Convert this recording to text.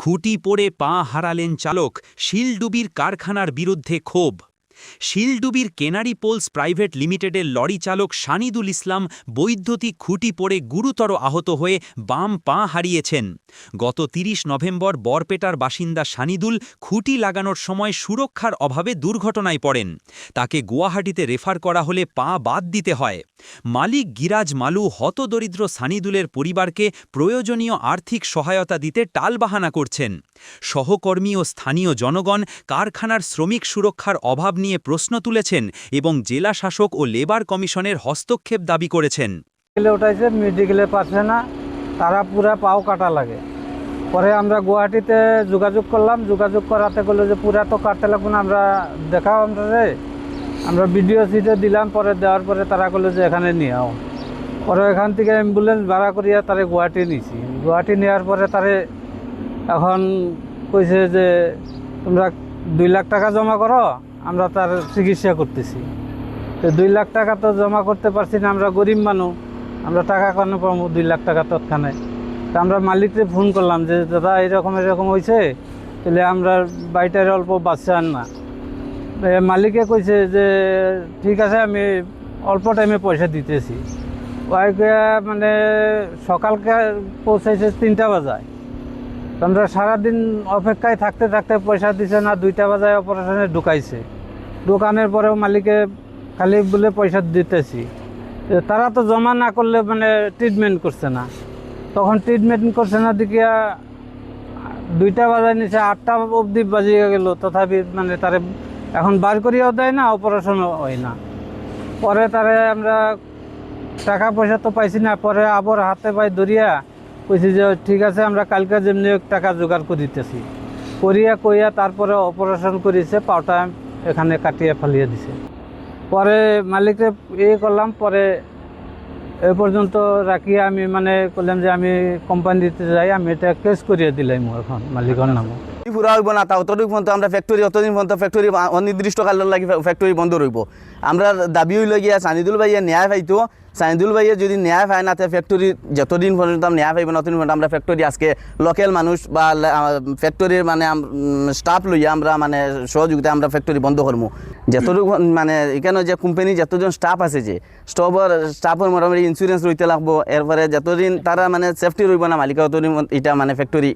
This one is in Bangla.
খুঁটি পড়ে পা হারালেন চালক শিলডুবির কারখানার বিরুদ্ধে ক্ষোভ। শিলডুবির কেনারি পোলস প্রাইভেট লিমিটেডের লরি চালক শানিদুল ইসলাম বৈদ্যুতিক খুঁটি পড়ে গুরুতর আহত হয়ে বাম পা হারিয়েছেন। গত তিরিশ নভেম্বর বরপেটার বাসিন্দা শানিদুল খুঁটি লাগানোর সময় সুরক্ষার অভাবে দুর্ঘটনায় পড়েন। তাকে গুয়াহাটিতে রেফার করা হলে পা বাদ দিতে হয়। মালিক গিরাজ মালু হতদরিদ্র সানিদুলের পরিবারকে প্রয়োজনীয় আর্থিক সহায়তা দিতে টালবাহানা করছেন। সহকর্মী ও স্থানীয় জনগণ কারখানার শ্রমিক সুরক্ষার অভাব নিয়ে প্রশ্ন তুলেছেন এবং জেলা শাসক ও লেবার কমিশনের হস্তক্ষেপ দাবি করেছেন। মেডিকেলে পারছে না, তারা পুরা পাও কাটা লাগে। পরে আমরা গুয়াহাটিতে যোগাযোগ করলাম, যোগাযোগ করাতে বলল যে পুরা তো কাটতে লাগবে না, আমরা দেখাও আমরা রে আমরা ভিডিও সিটে দিলাম, পরে দেওয়ার পরে তারা করল যে এখানে নিয়ে আও। পরে এখান থেকে অ্যাম্বুলেন্স ভাড়া করিয়া তারে গুয়াহাটি নিছি। গুয়াহাটি নেওয়ার পরে তারে এখন কইছে যে তোমরা দুই লাখ টাকা জমা করো আমরা তার চিকিৎসা করতেছি। তো দুই লাখ টাকা তো জমা করতে পারছি না, আমরা গরিব মানুষ, আমরা টাকা কেন পাবো দুই লাখ টাকা তৎক্ষণে তা আমরা মালিককে ফোন করলাম যে, দাদা, এরকম এরকম হয়েছে তাহলে আমরা বাড়িটার অল্প বাচ্চা আন না। মালিকে কইছে যে, ঠিক আছে, আমি অল্প টাইমে পয়সা দিতেছি। ওইকে মানে সকালকে পৌঁছাইছে তিনটা বাজায়। তো আমরা সারাদিন অপেক্ষায় থাকতে থাকতে পয়সা দিছে না, দুইটা বাজায় অপারেশনে ঢুকাইছে। দোকানের পরেও মালিকে খালি বলে পয়সা দিতেছি। তারা তো জমা না করলে মানে ট্রিটমেন্ট করছে না। তখন ট্রিটমেন্ট করছে না দেখিয়া দুইটা বাজায় নিচে আটটা অবধি বাজিয়ে গেল, তথাপি মানে তারে এখন বার করিয়াও দেয় না অপারেশনও হয় না। পরে তারে আমরা টাকা পয়সা তো পাইছি না, পরে আবার হাতে পায়ে ধরিয়া কইছি যে, ঠিক আছে, আমরা কালকে যেমনি টাকা জোগাড় করিতেছি করিয়া কইয়া তারপরে অপারেশন করেছে, পাওটা এখানে কাটিয়ে ফেলিয়ে দিছে। পরে মালিককে ইয়ে করলাম, পরে এ পর্যন্ত রাখিয়া আমি মানে করলাম যে, আমি কোম্পানিতে যাই, আমি এটা কেস করিয়ে দিলাম এখন মালিকের নামে। পুরা হইব না, তা অতদিন পর্যন্ত আমরা ফ্যাক্টরি অতদিন পর্যন্ত ফ্যাক্টরি অনির্দিষ্ট কালের লাগি ফ্যাক্টরি বন্ধ রইব। আমরা দাবি হইল গিয়া সানিদুল ভাইয়া ন্যায় পাইতো। সানিদুল ভাইয়া যদি ন্যায় পায় না ফ্যাক্টরি যতদিন পর্যন্ত ন্যায় পাইব না ততদিন পর্যন্ত আমরা ফ্যাক্টরি আজকে লোকাল মানুষ বা ফ্যাক্টরির মানে স্টাফ লইয়া আমরা মানে সহযোগিতা আমরা ফ্যাক্টরি বন্ধ করব যতটুকু মানে এখানে যে কোম্পানি যতজন স্টাফ আছে যে স্টপর স্টাফের মোটামুটি ইন্স্যুরেন্স রইতে লাগবো। এরপরে যতদিন তারা মানে সেফটি রইব না, মালিকা ততদিন এটা মানে ফ্যাক্টরি